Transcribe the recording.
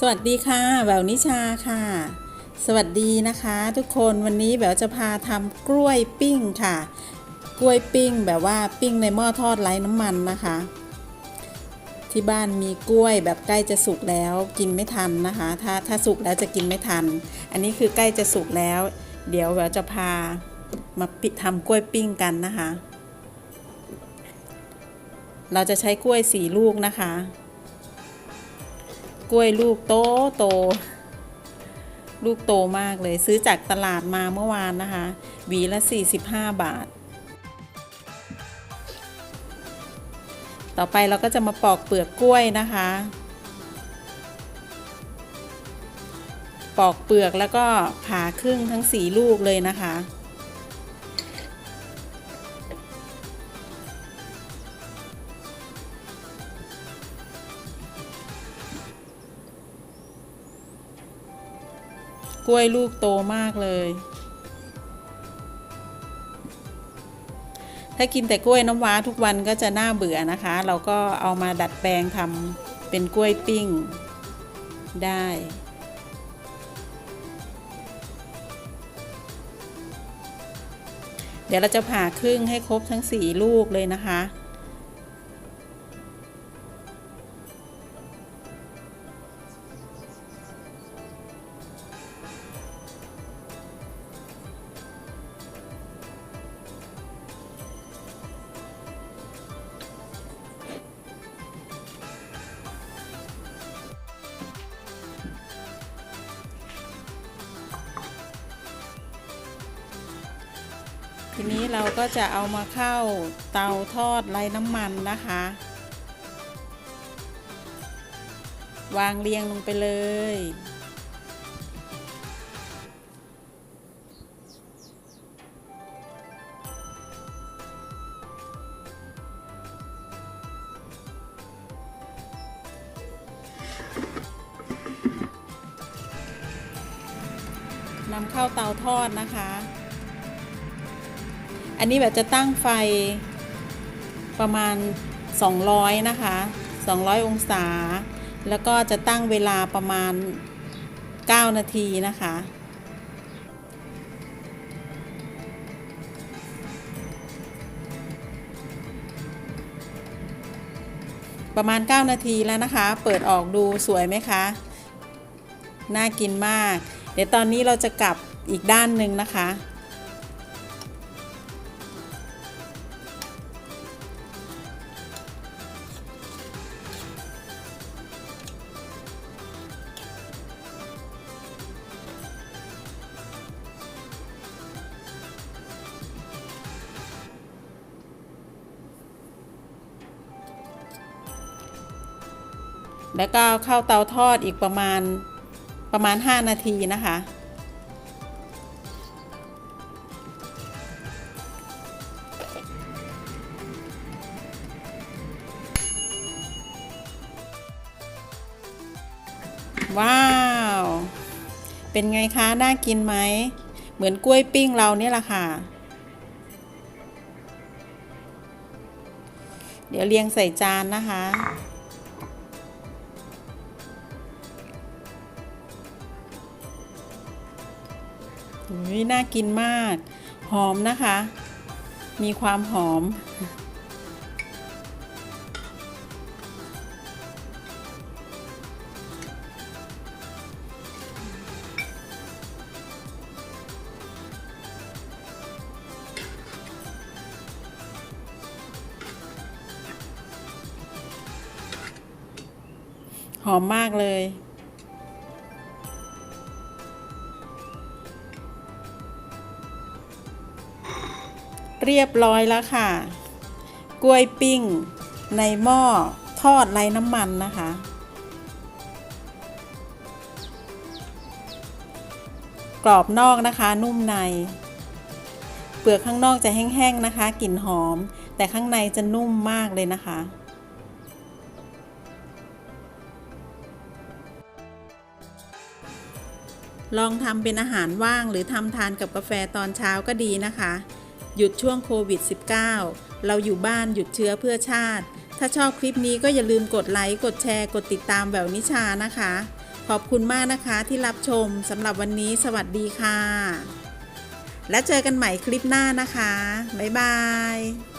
สวัสดีค่ะแหววนิชาค่ะ สวัสดีนะคะ ทุกคนวันนี้แหววจะพาทำกล้วยปิ้งค่ะ กล้วยปิ้งแบบว่าปิ้งในหม้อทอดไร้น้ำมันนะคะ ที่บ้านมีกล้วยแบบใกล้จะสุกแล้วกินไม่ทันนะคะ ถ้าถ้าสุกแล้วจะกินไม่ทัน อันนี้คือใกล้จะสุกแล้ว เดี๋ยวแหววจะพามาปิทำกล้วยปิ้งกันนะคะ เราจะใช้กล้วยสี่ลูกนะคะ กล้วยลูกโตโต ลูกโตมากเลย ซื้อจากตลาดมาเมื่อวานนะคะ หวีละ 45 บาท ต่อไปเราก็จะมาปอกเปลือกกล้วยนะคะ ปอกเปลือกแล้วก็ผ่าครึ่งทั้งสีลูกเลยนะคะ กล้วยลูกโตมากเลย ถ้ากินแต่กล้วยน้ำว้าทุกวันก็จะน่าเบื่อนะคะ เราก็เอามาดัดแปลงทำเป็นกล้วยปิ้งได้เดี๋ยวเราจะผ่าครึ่งให้ครบทั้งสี่ลูกเลยนะคะ ทีนี้เราก็จะเอามาเข้าเตาทอดไร้น้ำมันนะคะ วางเรียงลงไปเลย นำเข้าเตาทอดนะคะ อันนี้แบบจะตั้งไฟประมาณ 200 นะคะ 200 องศา แล้วก็จะตั้งเวลาประมาณ 9 นาทีนะคะ ประมาณ 9 นาทีแล้วนะคะ เปิดออกดูสวยไหมคะ น่ากินมาก เดี๋ยวตอนนี้เราจะกลับอีกด้านหนึ่งนะคะ แล้วก็เข้าเตาทอดอีกประมาณประมาณ 5 นาทีนะคะ ว้าว เป็นไงคะ น่ากินไหม เหมือนกล้วยปิ้งเราเนี่ยแหละค่ะ เดี๋ยวเรียงใส่จานนะคะ อุ้ยน่ากินมาก หอมนะคะ มีความหอม หอมมากเลย เรียบร้อยแล้วค่ะ กล้วยปิ้ง ในหม้อทอดไร้น้ำมันนะคะ กรอบนอกนะคะนุ่มใน เปลือกข้างนอกจะแห้งๆนะคะ กลิ่นหอม แต่ข้างในจะนุ่มมากเลยนะคะลองทำเป็นอาหารว่างหรือทำทานกับกาแฟตอนเช้าก็ดีนะคะ หยุดช่วงโควิด -19 เราอยู่บ้านหยุดเชื้อเพื่อชาติ ถ้าชอบคลิปนี้ก็อย่าลืมกดไลค์ กดแชร์ กดติดตามแววนิชานะคะ ขอบคุณมากนะคะที่รับชมสำหรับวันนี้สวัสดีค่ะ และเจอกันใหม่คลิปหน้านะคะ บ๊ายบาย